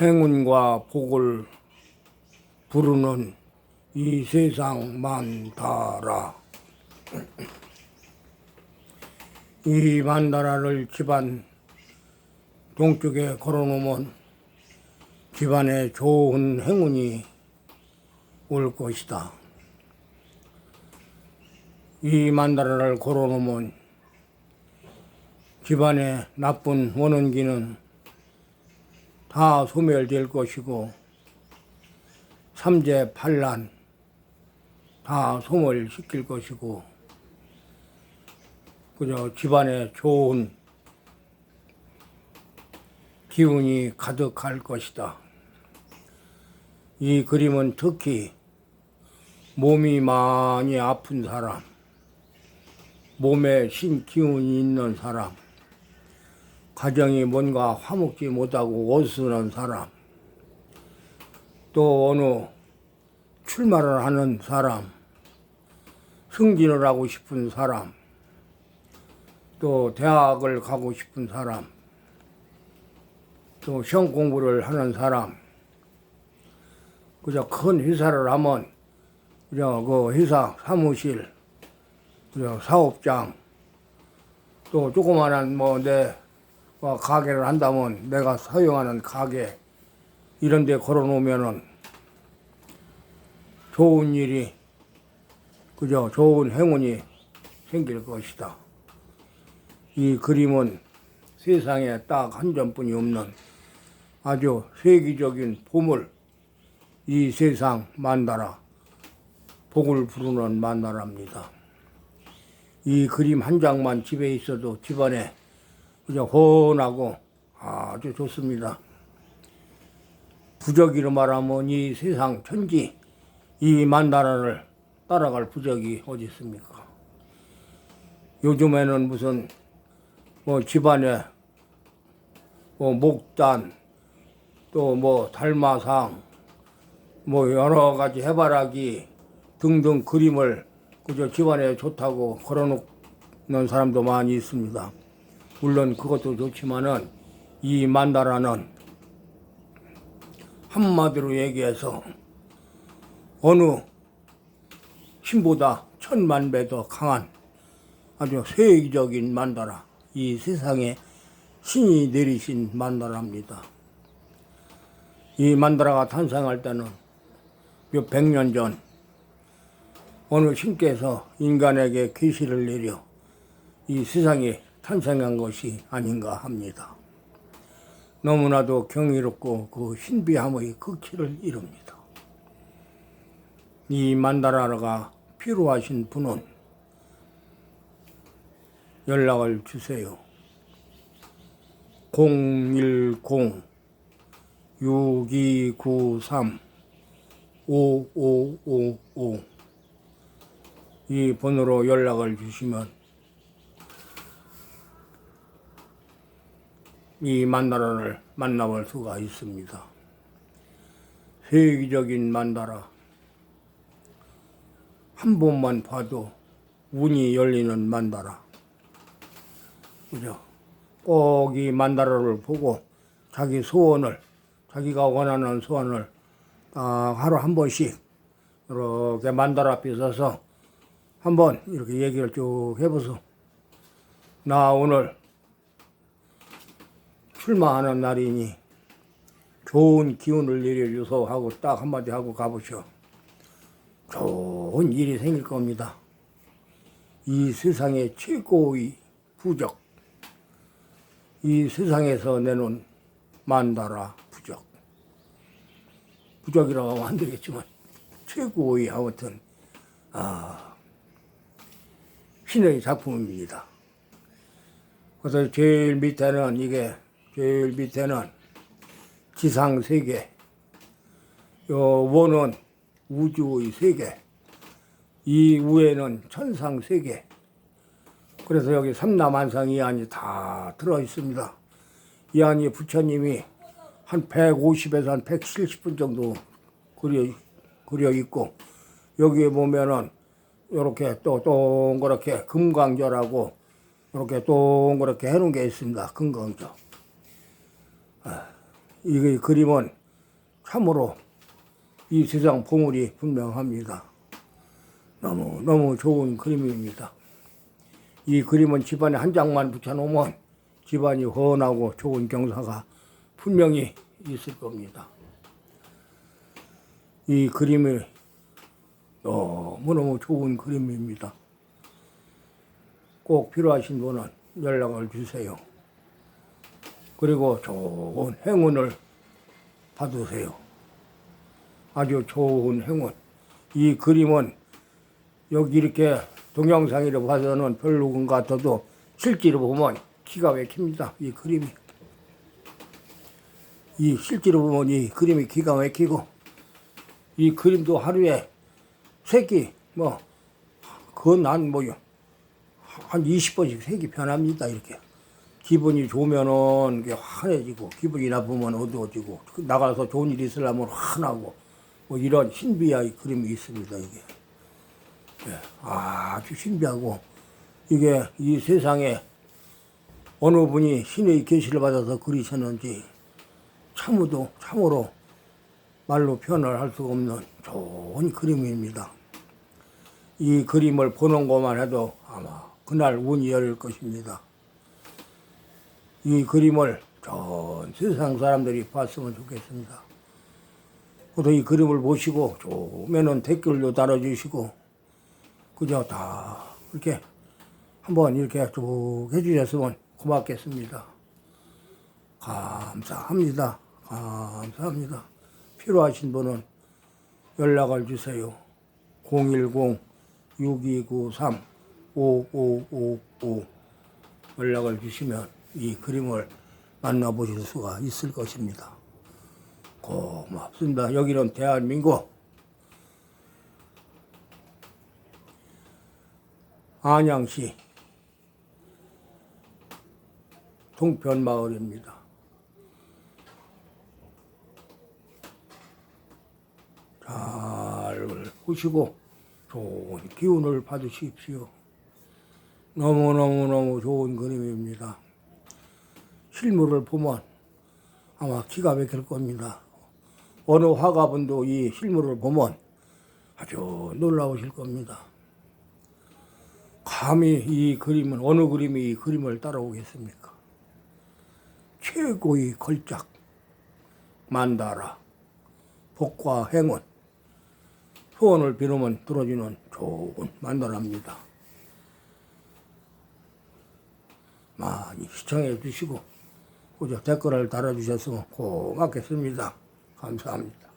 행운과 복을 부르는 이 세상 만다라. 이 만다라를 집안 동쪽에 걸어놓으면 집안에 좋은 행운이 올 것이다. 이 만다라를 걸어놓으면 집안에 나쁜 원원기는 다 소멸될 것이고 삼재 반란 다 소멸시킬 것이고 그저 집안에 좋은 기운이 가득할 것이다. 이 그림은 특히 몸이 많이 아픈 사람, 몸에 신 기운이 있는 사람, 가정이 뭔가 화목지 못하고 어수선한 사람, 또 어느 출마를 하는 사람, 승진을 하고 싶은 사람, 또 대학을 가고 싶은 사람, 또 시험 공부를 하는 사람, 그저 큰 회사를 하면 그저 그 회사 사무실, 그저 사업장, 또 조그마한 뭐내 가게를 한다면 내가 사용하는 가게 이런 데 걸어 놓으면은 좋은 일이 그저 좋은 행운이 생길 것이다. 이 그림은 세상에 딱 한 점뿐이 없는 아주 세계적인 보물, 이 세상 만나라, 복을 부르는 만나라입니다. 이 그림 한 장만 집에 있어도 집안에 그저 혼하고 아주 좋습니다. 부적이로 말하면 이 세상 천지, 이 만나라를 따라갈 부적이 어디 있습니까? 요즘에는 무슨 뭐 집안에 뭐 목단 또 뭐 달마상 뭐 여러 가지 해바라기 등등 그림을 그저 집안에 좋다고 걸어놓는 사람도 많이 있습니다. 물론 그것도 좋지만은 이 만다라는 한마디로 얘기해서 어느 신보다 천만 배 더 강한 아주 세계적인 만다라 이 세상에 신이 내리신 만다라입니다. 이 만다라가 탄생할 때는 몇 백 년 전 어느 신께서 인간에게 계시를 내려 이 세상에 탄생한 것이 아닌가 합니다. 너무나도 경이롭고 그 신비함의 극치를 이룹니다. 이 만다라가 필요하신 분은 연락을 주세요. 010-6293-5555이 번호로 연락을 주시면 이 만다라를 만나볼 수가 있습니다. 세계적인 만다라. 한 번만 봐도 운이 열리는 만다라. 그죠? 꼭 이 만다라를 보고 자기 소원을, 자기가 원하는 소원을 딱 하루 한 번씩 이렇게 만다라 앞에 서서 한번 이렇게 얘기를 쭉 해보소. 나 오늘 출마하는 날이니 좋은 기운을 내려주소 하고 딱 한마디 하고 가보시오. 좋은 일이 생길 겁니다. 이 세상의 최고의 부적. 이 세상에서 내놓은 만다라 부적. 부적이라고 하면 안 되겠지만, 최고의 아무튼, 아, 신의 작품입니다. 그래서 제일 밑에는 이게 제일 밑에는 지상 세계, 요 원은 우주의 세계, 이 위에는 천상 세계. 그래서 여기 삼남한상 이 안이 다 들어 있습니다. 이 안이 부처님이 한 150에서 한 170분 정도 그려, 그려 있고, 여기에 보면은 이렇게 또 동그랗게 금강절하고 이렇게 동그랗게 해놓은 게 있습니다. 금강절. 이 그림은 참으로 이 세상 보물이 분명합니다. 너무 너무 좋은 그림입니다. 이 그림은 집안에 한 장만 붙여놓으면 집안이 헌하고 좋은 경사가 분명히 있을 겁니다. 이 그림이 너무너무 좋은 그림입니다. 꼭 필요하신 분은 연락을 주세요. 그리고 좋은 행운을 받으세요. 아주 좋은 행운. 이 그림은 여기 이렇게 동영상으로 봐서는 별로군 같아도 실제로 보면 기가 막힙니다. 이 그림이. 이 실제로 보면 이 그림이 기가 막히고 이 그림도 하루에 색이 뭐 그건 난 뭐요 한 20번씩 색이 변합니다 이렇게 기분이 좋으면은 환해지고 기분이 나쁘면 어두워지고 나가서 좋은 일 있으려면 환하고 뭐 이런 신비한 그림이 있습니다 이게 예, 아주 신비하고 이게 이 세상에 어느 분이 신의 계시를 받아서 그리셨는지 참으로 참으로 말로 표현을 할 수가 없는 좋은 그림입니다. 이 그림을 보는 것만 해도 아마 그날 운이 열릴 것입니다. 이 그림을 전 세상 사람들이 봤으면 좋겠습니다. 그래서 이 그림을 보시고 좋으면은 댓글도 달아주시고 그저 다 이렇게 한번 이렇게 쭉 해주셨으면 고맙겠습니다. 감사합니다. 감사합니다. 필요하신 분은 연락을 주세요. 010-6293-5555 연락을 주시면 이 그림을 만나보실 수가 있을 것입니다. 고맙습니다. 여기는 대한민국 안양시 동편마을입니다. 잘 보시고 좋은 기운을 받으십시오. 너무너무너무 좋은 그림입니다. 실물을 보면 아마 기가 막힐 겁니다. 어느 화가분도 이 실물을 보면 아주 놀라우실 겁니다. 감히 이 그림은 어느 그림이 이 그림을 따라오겠습니까? 최고의 걸작 만다라 복과 행운 소원을 비누면 들어주는 좋은 만다라입니다. 많이 시청해 주시고 그저 댓글을 달아주셨으면 고맙겠습니다. 감사합니다.